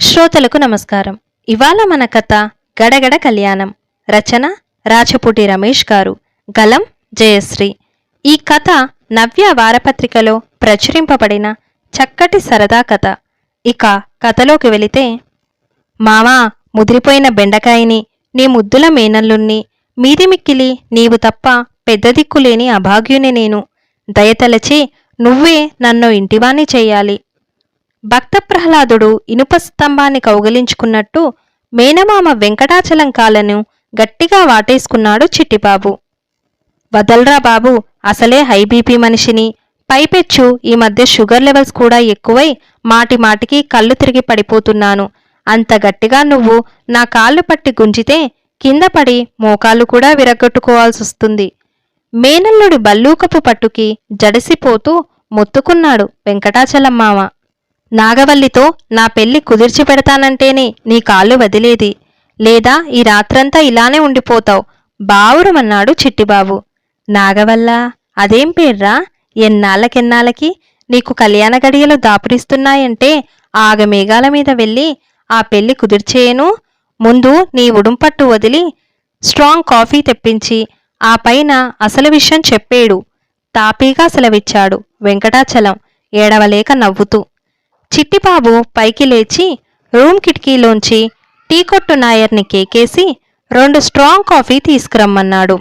శ్రోతలకు నమస్కారం. ఇవాళ మన కథ గడగడ కళ్యాణం. రచన రాచపూటి రమేష్ గారు. గలం జయశ్రీ. ఈ కథ నవ్య వారపత్రికలో ప్రచురింపబడిన చక్కటి సరదా కథ. ఇక కథలోకి వెళితే మావా ముదిరిపోయిన బెండకాయని నీ ముద్దుల మేనల్లుణ్ణి మీది మిక్కిలి నీవు తప్ప పెద్ద దిక్కులేని అభాగ్యుని నేను. దయతలచి నువ్వే నన్ను ఇంటివాణ్ణి చేయాలి. భక్త ప్రహ్లాదుడు ఇనుప స్తంభాన్ని కౌగిలించుకున్నట్టు మేనమామ వెంకటాచలం కాలను గట్టిగా వాటేసుకున్నాడు చిట్టిబాబు. వదల్రా బాబు అసలే హై బీపీ మనిషిని. పైపెచ్చు ఈ మధ్య షుగర్ లెవెల్స్ కూడా ఎక్కువై మాటి మాటికి కళ్ళు తిరిగి పడిపోతున్నాను. అంత గట్టిగా నువ్వు నా కాళ్ళు పట్టి గుంజితే కింద పడి మోకాళ్ళు కూడా విరగొట్టుకోవాల్సొస్తుంది మేనల్లుడి బల్లూకపు పట్టుకి జడిసిపోతూ మొత్తుకున్నాడు వెంకటాచలం మామ. నాగవల్లితో నా పెళ్ళి కుదిర్చి పెడతానంటేనే నీ కాళ్ళు వదిలేది. లేదా ఈ రాత్రంతా ఇలానే ఉండిపోతావు. బావురమన్నాడు చిట్టిబాబు. నాగవల్ల అదేం పేర్రా ఎన్నాళ్ళకెన్నాళ్ళకి నీకు కళ్యాణ గడియలు దాపురిస్తున్నాయంటే ఆగమేఘాల మీద వెళ్ళి ఆ పెళ్ళి కుదిర్చేయను? ముందు నీ ఉడుంపట్టు వదిలి స్ట్రాంగ్ కాఫీ తెప్పించి ఆ పైన అసలు విషయం చెప్పేడు. తాపీగా సెలవిచ్చాడు వెంకటాచలం ఏడవలేక నవ్వుతూ. చిట్టిబాబు పైకి లేచి రూమ్ కిటికీలోంచి టీ కొట్టు నాయర్ని కేకేసి రెండు స్ట్రాంగ్ కాఫీ తీసుకురమ్మన్నాడు.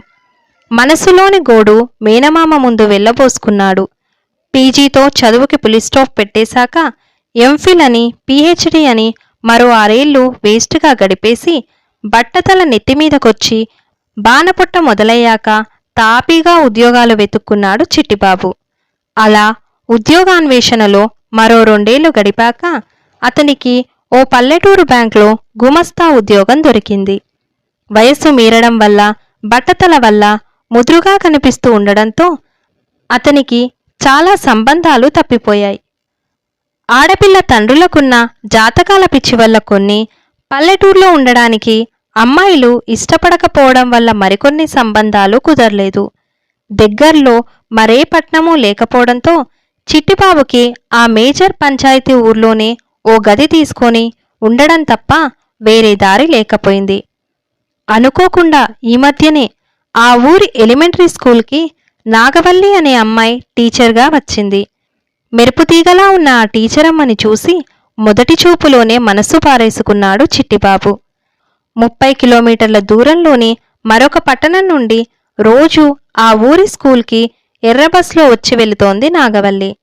మనసులోని గోడు మేనమామ ముందు వెళ్ళబోసుకున్నాడు. పీజీతో చదువుకి పులిస్టాప్ పెట్టేశాక ఎంఫిల్ అని పీహెచ్డీ అని మరో ఆరేళ్ళు వేస్ట్గా గడిపేసి బట్టతల నెత్తిమీదకొచ్చి బాణపుట్ట మొదలయ్యాక తాపీగా ఉద్యోగాలు వెతుక్కున్నాడు చిట్టిబాబు. అలా ఉద్యోగాన్వేషణలో మరో రెండేళ్ళు గడిపాక అతనికి ఓ పల్లెటూరు బ్యాంకులో గుమస్తా ఉద్యోగం దొరికింది. వయస్సు మీరడం వల్ల బట్టతల వల్ల ముదురుగా కనిపిస్తూ ఉండడంతో అతనికి చాలా సంబంధాలు తప్పిపోయాయి. ఆడపిల్ల తండ్రులకున్న జాతకాల పిచ్చి వల్ల కొన్ని పల్లెటూరులో ఉండడానికి అమ్మాయిలు ఇష్టపడకపోవడం వల్ల మరికొన్ని సంబంధాలు కుదరలేదు. దగ్గర్లో మరే పట్నమూ లేకపోవడంతో చిట్టిబాబుకి ఆ మేజర్ పంచాయతీ ఊర్లోనే ఓ గది తీసుకొని ఉండడం తప్ప వేరే దారి లేకపోయింది. అనుకోకుండా ఈ మధ్యనే ఆ ఊరి ఎలిమెంటరీ స్కూల్కి నాగవల్లి అనే అమ్మాయి టీచర్గా వచ్చింది. మెరుపుతీగలా ఉన్న ఆ టీచరమ్మని చూసి మొదటి చూపులోనే మనస్సు పారేసుకున్నాడు చిట్టిబాబు. ముప్పై కిలోమీటర్ల దూరంలోని మరొక పట్టణం నుండి రోజు ఆ ఊరి స్కూల్కి ఎర్ర బస్లో వచ్చి వెళుతోంది నాగవల్లి.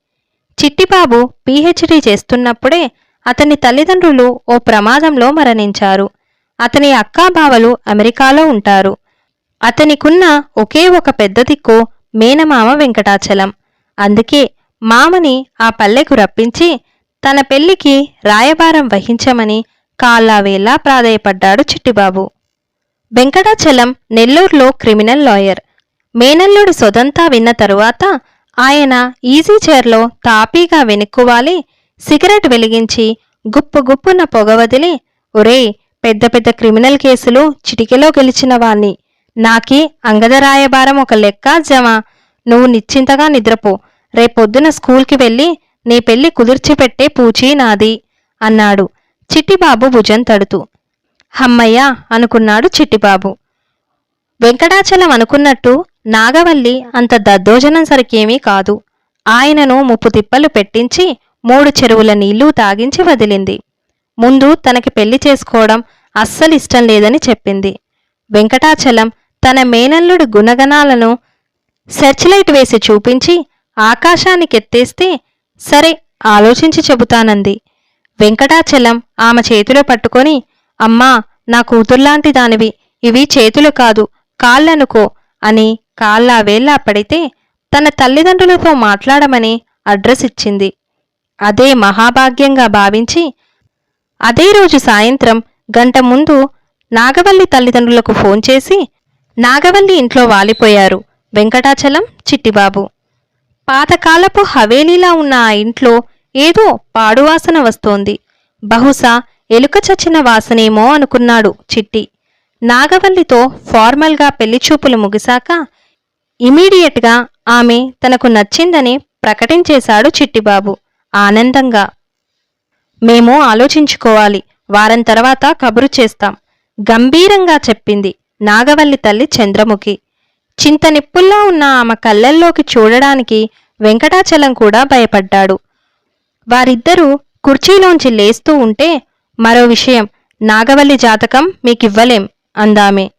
చిట్టిబాబు పీహెచ్డీ చేస్తున్నప్పుడే అతని తల్లిదండ్రులు ఓ ప్రమాదంలో మరణించారు. అతని అక్కాబావలు అమెరికాలో ఉంటారు. అతనికున్న ఒకే ఒక పెద్ద దిక్కు మేనమామ వెంకటాచలం. అందుకే మామని ఆ పల్లెకు రప్పించి తన పెళ్ళికి రాయబారం వహించమని కాళ్ళావేలా ప్రాధేయపడ్డాడు చిట్టిబాబు. వెంకటాచలం నెల్లూరులో క్రిమినల్ లాయర్. మేనల్లుడి సొదంతా విన్న తరువాత ఆయన ఈజీ చైర్లో తాపీగా వెనుక్కువాలి సిగరెట్ వెలిగించి గుప్పు గుప్పున పొగ వదిలి ఒరేయ్ పెద్ద పెద్ద క్రిమినల్ కేసులు చిటికెలో గెలిచిన వాణ్ణి. నాకి అంగదరాయబారం ఒక లెక్క జమ. నువ్వు నిశ్చింతగా నిద్రపో. రేపొద్దున స్కూల్కి వెళ్ళి నీ పెళ్ళి కుదుర్చిపెట్టే పూచీ నాది అన్నాడు చిట్టిబాబు భుజం తడుతూ. హమ్మయ్య అనుకున్నాడు చిట్టిబాబు. వెంకటాచలం అనుకున్నట్టు నాగవల్లి అంత దద్దోజనం సరికేమీ కాదు. ఆయనను ముప్పు తిప్పలు పెట్టించి మూడు చెరువుల నీళ్ళు తాగించి వదిలింది. ముందు తనకి పెళ్ళి చేసుకోవడం అస్సలు ఇష్టం లేదని చెప్పింది. వెంకటాచలం తన మేనల్లుడి గుణగణాలను సెర్చ్లైట్ వేసి చూపించి ఆకాశానికెత్తేస్తే సరే ఆలోచించి చెబుతానంది. వెంకటాచలం ఆమె చేతిలో పట్టుకొని అమ్మా నా కూతుర్లాంటి దానివి ఇవి చేతులు కాదు కాళ్ళనుకో అని కాళ్ళా వేళ్ళా పడితే తన తల్లిదండ్రులతో మాట్లాడమని అడ్రస్ ఇచ్చింది. అదే మహాభాగ్యంగా భావించి అదే రోజు సాయంత్రం గంట ముందు నాగవల్లి తల్లిదండ్రులకు ఫోన్ చేసి నాగవల్లి ఇంట్లో వాలిపోయారు వెంకటాచలం చిట్టిబాబు. పాతకాలపు హవేలీలా ఉన్న ఆ ఇంట్లో ఏదో పాడువాసన వస్తోంది. బహుశా ఎలుక చచ్చిన వాసనేమో అనుకున్నాడు చిట్టి. నాగవల్లితో ఫార్మల్గా పెళ్ళిచూపులు ముగిశాక ఇమీడియట్గా ఆమె తనకు నచ్చిందని ప్రకటించేశాడు చిట్టిబాబు. ఆనందంగా మేము ఆలోచించుకోవాలి. వారం తర్వాత కబురు చేస్తాం. గంభీరంగా చెప్పింది నాగవల్లి తల్లి చంద్రముఖి. చింత నిప్పుల్లో ఉన్న ఆమె కళ్ళల్లోకి చూడడానికి వెంకటాచలం కూడా భయపడ్డాడు. వారిద్దరూ కుర్చీలోంచి లేస్తూ ఉంటే మరో విషయం నాగవల్లి జాతకం మీకివ్వలేం అందామే.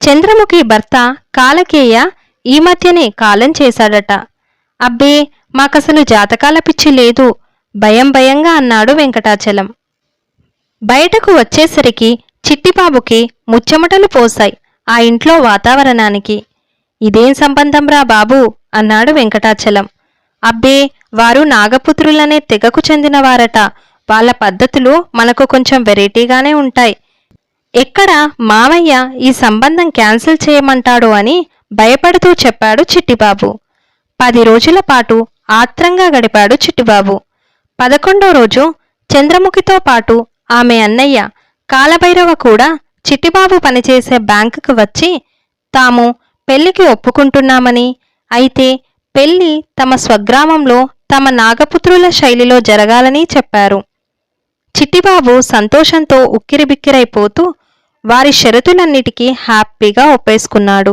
చంద్రముఖి భర్త కాలకేయ ఈ మధ్యనే కాలం చేశాడట. అబ్బే మాకసలు జాతకాల పిచ్చి లేదు. భయం భయంగా అన్నాడు వెంకటాచలం. బయటకు వచ్చేసరికి చిట్టిబాబుకి ముచ్చెమటలు పోశాయి ఆ ఇంట్లో వాతావరణానికి. ఇదేం సంబంధంరా బాబు? అన్నాడు వెంకటాచలం. అబ్బే వారు నాగపుత్రులనే తెగకు చెందినవారట. వాళ్ళ పద్ధతులు మనకు కొంచెం వెరైటీగానే ఉంటాయి. ఎక్కడ మావయ్య ఈ సంబంధం క్యాన్సిల్ చేయమంటాడు అని భయపడుతూ చెప్పాడు చిట్టిబాబు. పది రోజుల పాటు ఆత్రంగా గడిపాడు చిట్టిబాబు. పదకొండో రోజు చంద్రముఖితో పాటు ఆమె అన్నయ్య కాలభైరవ కూడా చిట్టిబాబు పనిచేసే బ్యాంకుకు వచ్చి తాము పెళ్ళికి ఒప్పుకుంటున్నామని అయితే పెళ్ళి తమ స్వగ్రామంలో తమ నాగపుత్రుల శైలిలో జరగాలని చెప్పారు. చిట్టిబాబు సంతోషంతో ఉక్కిరిబిక్కిరైపోతూ వారి షరతులన్నిటికీ హ్యాపీగా ఒప్పేసుకున్నాడు.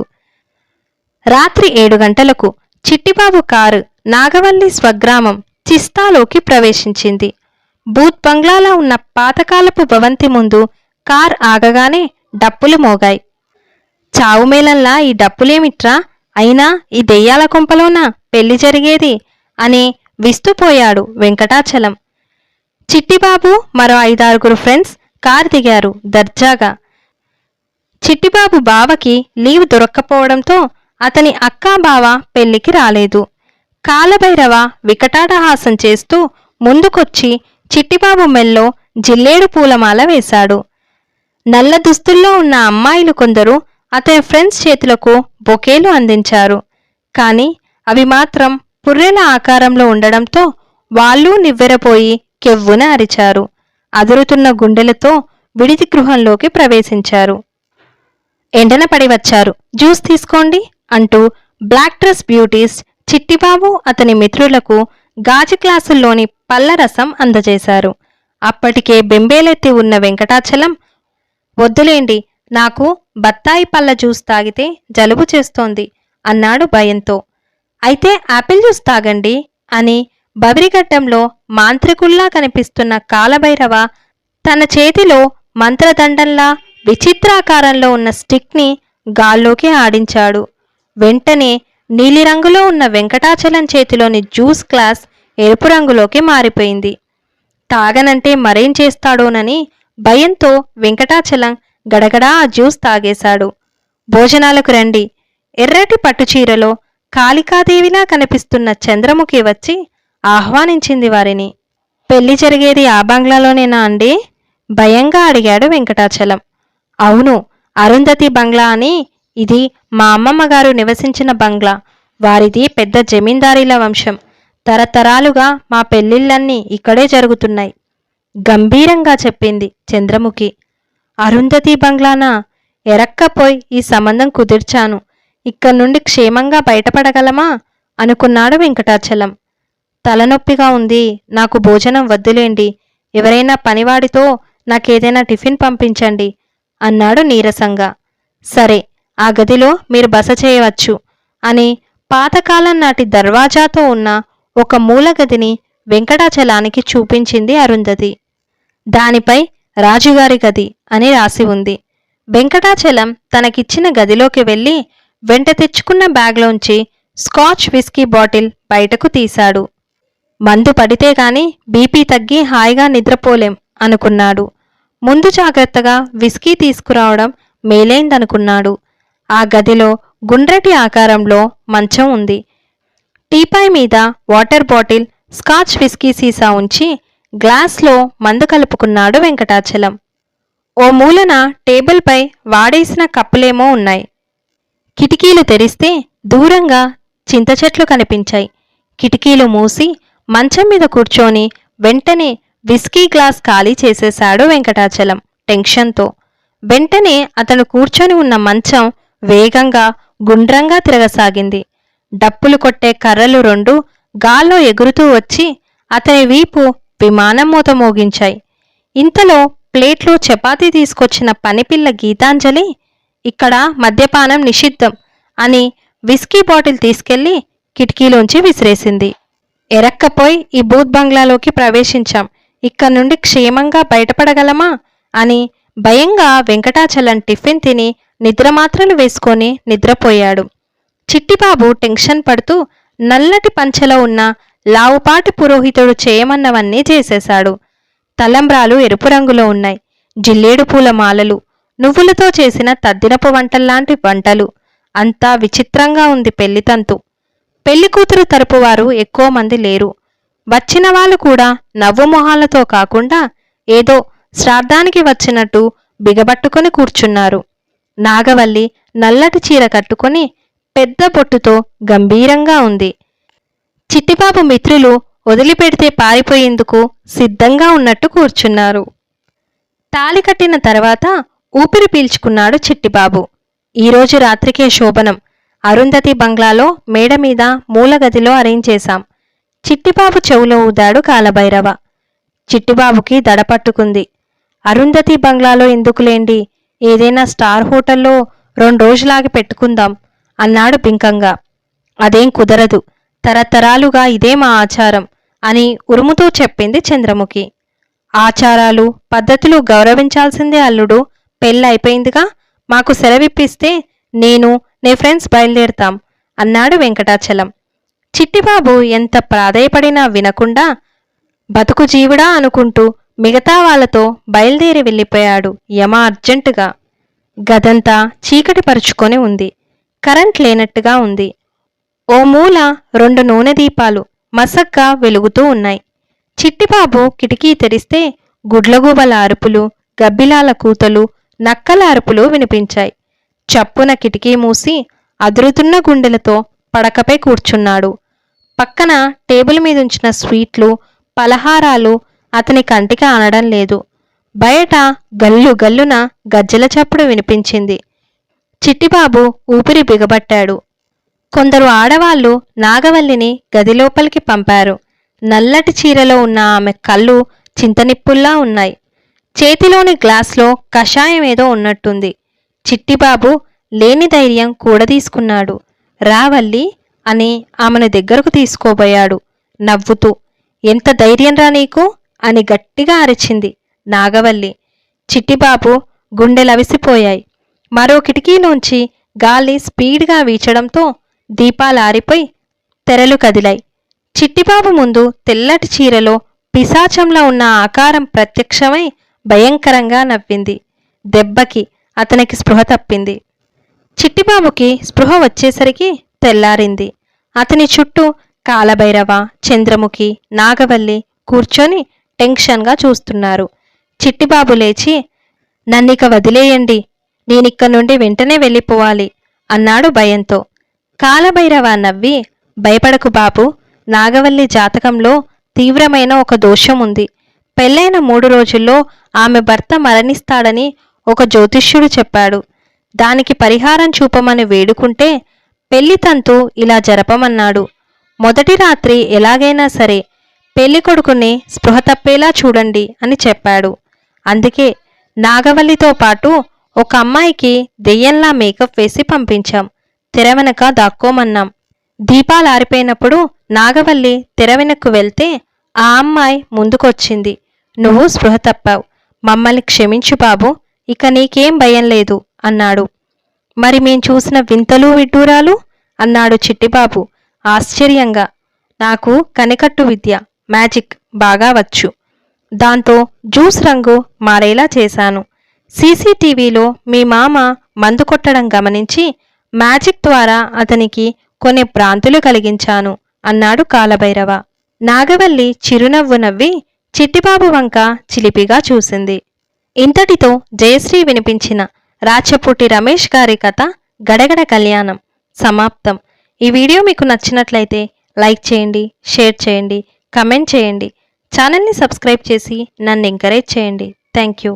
రాత్రి ఏడు గంటలకు చిట్టిబాబు కారు నాగవల్లి స్వగ్రామం చిస్తాలోకి ప్రవేశించింది. బూత్ బంగ్లాలో ఉన్న పాతకాలపు భవంతి ముందు కార్ ఆగగానే డప్పులు మోగాయి. చావుమేళంలా ఈ డప్పులేమిట్రా? అయినా ఈ దెయ్యాల కొంపలోనా పెళ్ళి జరిగేది? అని విస్తుపోయాడు వెంకటాచలం. చిట్టిబాబు మరో ఐదారుగురు ఫ్రెండ్స్ కార్ దిగారు దర్జాగా. చిట్టిబాబు బావకి లీవ్ దొరక్కపోవడంతో అతని అక్కా బావ పెళ్ళికి రాలేదు. కాలభైరవ వికటాటహాసం చేస్తూ ముందుకొచ్చి చిట్టిబాబు మెల్లో జిల్లేడు పూలమాల వేశాడు. నల్ల దుస్తుల్లో ఉన్న అమ్మాయిలు కొందరు అతని ఫ్రెండ్స్ చేతులకు బొకేలు అందించారు. కానీ అవి మాత్రం పుర్రెల ఆకారంలో ఉండడంతో వాళ్ళు నివ్వెరపోయి కెవ్వున అరిచారు. అదురుతున్న గుండెలతో విడిది గృహంలోకి ప్రవేశించారు. ఎండన పడి వచ్చారు. జ్యూస్ తీసుకోండి. అంటూ బ్లాక్ డ్రెస్ బ్యూటీస్ చిట్టిబాబు అతని మిత్రులకు గాజు గ్లాసుల్లోని పల్లరసం అందజేశారు. అప్పటికే బెంబేలెత్తి ఉన్న వెంకటాచలం వద్దులేండి నాకు బత్తాయి పళ్ళ జ్యూస్ తాగితే జలుబు చేస్తోంది అన్నాడు భయంతో. అయితే ఆపిల్ జ్యూస్ తాగండి అని బబిరిగడ్డంలో మాంత్రికుల్లా కనిపిస్తున్న కాలభైరవ తన చేతిలో మంత్రదండంలా విచిత్రాకారంలో ఉన్న స్టిక్ని గాల్లోకి ఆడించాడు. వెంటనే నీలిరంగులో ఉన్న వెంకటాచలం చేతిలోని జ్యూస్ గ్లాస్ ఎరుపు రంగులోకి మారిపోయింది. తాగనంటే మరేం చేస్తాడోనని భయంతో వెంకటాచలం గడగడా ఆ జ్యూస్ తాగేశాడు. భోజనాలకు రండి. ఎర్రటి పట్టుచీరలో కాళికాదేవిలా కనిపిస్తున్న చంద్రముఖి వచ్చి ఆహ్వానించింది వారిని. పెళ్ళి జరిగేది ఆ బంగ్లాలోనేనా అండి? భయంగా అడిగాడు వెంకటాచలం. అవును అరుంధతి బంగ్లా అని ఇది మా అమ్మమ్మ గారు నివసించిన బంగ్లా. వారిది పెద్ద జమీందారీల వంశం. తరతరాలుగా మా పెళ్ళిళ్ళన్నీ ఇక్కడే జరుగుతున్నాయి. గంభీరంగా చెప్పింది చంద్రముఖి. అరుంధతి బంగ్లానా? ఎరక్కపోయి ఈ సంబంధం కుదిర్చాను. ఇక్కడి నుండి క్షేమంగా బయటపడగలమా? అనుకున్నాడు వెంకటాచలం. తలనొప్పిగా ఉంది. నాకు భోజనం వద్దులేండి. ఎవరైనా పనివాడితో నాకేదైనా టిఫిన్ పంపించండి అన్నాడు నీరసంగా. సరే ఆ గదిలో మీరు బస చేయవచ్చు అని పాతకాలం నాటి దర్వాజాతో ఉన్న ఒక మూల గదిని వెంకటాచలానికి చూపించింది అరుంధతి. దానిపై రాజుగారి గది అని రాసి ఉంది. వెంకటాచలం తనకిచ్చిన గదిలోకి వెళ్ళి వెంట తెచ్చుకున్న బ్యాగ్లోంచి స్కాచ్ విస్కీ బాటిల్ బయటకు తీశాడు. మందు పడితే గాని బీపీ తగ్గి హాయిగా నిద్రపోలేం అనుకున్నాడు. ముందు జాగ్రత్తగా విస్కీ తీసుకురావడం మేలైందనుకున్నాడు. ఆ గదిలో గుండ్రటి ఆకారంలో మంచం ఉంది. టీపాయ్ మీద వాటర్ బాటిల్ స్కాచ్ విస్కీ సీసా ఉంచి గ్లాస్లో మందు కలుపుకున్నాడు వెంకటాచలం. ఓ మూలన టేబుల్పై వాడేసిన కప్పులేమో ఉన్నాయి. కిటికీలు తెరిస్తే దూరంగా చింత చెట్లు కనిపించాయి. కిటికీలు మూసి మంచం మీద కూర్చొని వెంటనే విస్కీ గ్లాస్ ఖాళీ చేసేశాడు వెంకటాచలం టెన్షన్తో. వెంటనే అతను కూర్చొని ఉన్న మంచం వేగంగా గుండ్రంగా తిరగసాగింది. డప్పులు కొట్టే కర్రలు రెండు గాల్లో ఎగురుతూ వచ్చి అతని వీపు విమానం మూత మోగించాయి. ఇంతలో ప్లేట్లో చపాతీ తీసుకొచ్చిన పనిపిల్ల గీతాంజలి ఇక్కడ మద్యపానం నిషిద్ధం అని విస్కీ బాటిల్ తీసుకెళ్ళి కిటికీలోంచి విసిరేసింది. ఎరక్కపోయి ఈ బూత్ బంగ్లాలోకి ప్రవేశించాం. ఇక్కడ నుండి క్షేమంగా బయటపడగలమా? అని భయంగా వెంకటాచలం టిఫిన్ తిని నిద్ర మాత్రలు వేసుకొని నిద్రపోయాడు. చిట్టిబాబు టెన్షన్ పడుతూ నల్లటి పంచెలో ఉన్న లావుపాటి పురోహితుడు చేయమన్నవన్నీ చేసేశాడు. తలంబ్రాలు ఎరుపు రంగులో ఉన్నాయి. జిల్లేడు పూల మాలలు నువ్వులతో చేసిన తద్దినపు వంటల్లాంటి వంటలు. అంతా విచిత్రంగా ఉంది పెళ్ళితంతు పెళ్ళి కూతురు తరపు వారు ఎక్కువ మంది లేరు. వచ్చిన వాళ్ళు కూడా నవ్వు మొహాలతో కాకుండా ఏదో శ్రాద్ధానికి వచ్చినట్టు బిగబట్టుకొని కూర్చున్నారు. నాగవల్లి నల్లటి చీర కట్టుకొని పెద్ద పొట్టుతో గంభీరంగా ఉంది. చిట్టిబాబు మిత్రులు వదిలిపెడితే పారిపోయేందుకు సిద్ధంగా ఉన్నట్టు కూర్చున్నారు. తాలి కట్టిన తర్వాత ఊపిరి పీల్చుకున్నాడు చిట్టిబాబు. ఈరోజు రాత్రికే శోభనం. అరుంధతి బంగ్లాలో మేడ మీద మూలగదిలో అరేంజ్ చేశాం. చిట్టిబాబు చెవులో ఊదాడు కాలభైరవ. చిట్టిబాబుకి దడపట్టుకుంది అరుంధతి బంగ్లాలో ఎందుకులేండి? ఏదైనా స్టార్ హోటల్లో రెండు రోజులాగి పెట్టుకుందాం అన్నాడు బింకంగా అదేం కుదరదు. తరతరాలుగా ఇదే మా ఆచారం అని ఉరుముతూ చెప్పింది చంద్రముఖి. ఆచారాలు పద్ధతులు గౌరవించాల్సిందే అల్లుడు. పెళ్ళైపోయిందిగా మాకు సెలవిప్పిస్తే నేను నీ ఫ్రెండ్స్ బయలుదేరుతాం అన్నాడు వెంకటాచలం. చిట్టిబాబు ఎంత ప్రాధేయపడినా వినకుండా బతుకు జీవుడా అనుకుంటూ మిగతా వాళ్ళతో బయలుదేరి వెళ్ళిపోయాడు యమ అర్జెంటుగా. గదంతా చీకటి పరుచుకొని ఉంది. కరెంట్ లేనట్టుగా ఉంది. ఓ మూల రెండు నూనె దీపాలు మసగ్గా వెలుగుతూ ఉన్నాయి. చిట్టిబాబు కిటికీ తెరిస్తే గుడ్లగూబల అరుపులు గబ్బిలాల కూతలు నక్కల అరుపులు వినిపించాయి. చప్పున కిటికీ మూసి అదురుతున్న గుండెలతో పడకపై కూర్చున్నాడు. పక్కన టేబుల్ మీద ఉంచిన స్వీట్లు పలహారాలు అతని కంటికి ఆనడం లేదు. బయట గల్లు గల్లున గజ్జల చప్పుడు వినిపించింది. చిట్టిబాబు ఊపిరి బిగబట్టాడు. కొందరు ఆడవాళ్ళు నాగవల్లిని గదిలోపలికి పంపారు. నల్లటి చీరలో ఉన్న ఆమె కళ్ళు చింతనిప్పుల్లా ఉన్నాయి. చేతిలోని గ్లాస్లో కషాయం ఏదో ఉన్నట్టుంది. చిట్టిబాబు లేని ధైర్యం కూడదీసుకున్నాడు. రావల్లి అని ఆమెను దగ్గరకు తీసుకోబోయాడు. నవ్వుతూ ఎంత ధైర్యం రా నీకు? అని గట్టిగా అరిచింది నాగవల్లి. చిట్టిబాబు గుండెలవిసిపోయాయి మరో కిటికీలోంచి గాలి స్పీడ్గా వీచడంతో దీపాలారిపోయి తెరలు కదిలాయి. చిట్టిబాబు ముందు తెల్లటి చీరలో పిశాచంలో ఉన్న ఆకారం ప్రత్యక్షమై భయంకరంగా నవ్వింది. దెబ్బకి అతనికి స్పృహ తప్పింది. చిట్టిబాబుకి స్పృహ వచ్చేసరికి తెల్లారింది. అతని చుట్టూ కాలభైరవ చంద్రముఖి నాగవల్లి కూర్చొని టెన్షన్గా చూస్తున్నారు. చిట్టిబాబు లేచి నన్నిక వదిలేయండి. నేనిక్క నుండి వెంటనే వెళ్ళిపోవాలి అన్నాడు భయంతో. కాలభైరవ నవ్వి భయపడకు బాబు. నాగవల్లి జాతకంలో తీవ్రమైన ఒక దోషం ఉంది. పెళ్ళైన మూడు రోజుల్లో ఆమె భర్త మరణిస్తాడని ఒక జ్యోతిష్యుడు చెప్పాడు. దానికి పరిహారం చూపమని వేడుకుంటే పెళ్ళి తంతు ఇలా జరపమన్నాడు. మొదటి రాత్రి ఎలాగైనా సరే పెళ్ళి కొడుకుని స్పృహ తప్పేలా చూడండి అని చెప్పాడు. అందుకే నాగవల్లితో పాటు ఒక అమ్మాయికి దెయ్యంలా మేకప్ వేసి పంపించాం. తెర వెనక దాక్కోమన్నాం. దీపాలు ఆరిపోయినప్పుడు నాగవల్లి తెర వెనక్కు వెళ్తే ఆ అమ్మాయి ముందుకొచ్చింది. నువ్వు స్పృహ తప్పావు. మమ్మల్ని క్షమించు బాబు. ఇక నీకేం భయం లేదు అన్నాడు. మరి మేం చూసిన వింతలు విడ్డూరాలు? అన్నాడు చిట్టిబాబు ఆశ్చర్యంగా. నాకు కనికట్టు విద్య. మ్యాజిక్ బాగా వచ్చు. దాంతో జ్యూస్ రంగు మారేలా చేశాను. సీసీటీవీలో మీ మామ మందు కొట్టడం గమనించి మ్యాజిక్ ద్వారా అతనికి కొన్ని భ్రాంతులు కలిగించాను అన్నాడు కాలభైరవ. నాగవల్లి చిరునవ్వు నవ్వి చిట్టిబాబు వంక చిలిపిగా చూసింది. ఇంతటితో జయశ్రీ వినిపించిన రాచపుట్టి రమేష్ గారి కథ గడగడ కళ్యాణం సమాప్తం. ఈ వీడియో మీకు నచ్చినట్లయితే లైక్ చేయండి షేర్ చేయండి కమెంట్ చేయండి. ఛానల్ని సబ్స్క్రైబ్ చేసి నన్ను ఎంకరేజ్ చేయండి. Thank you.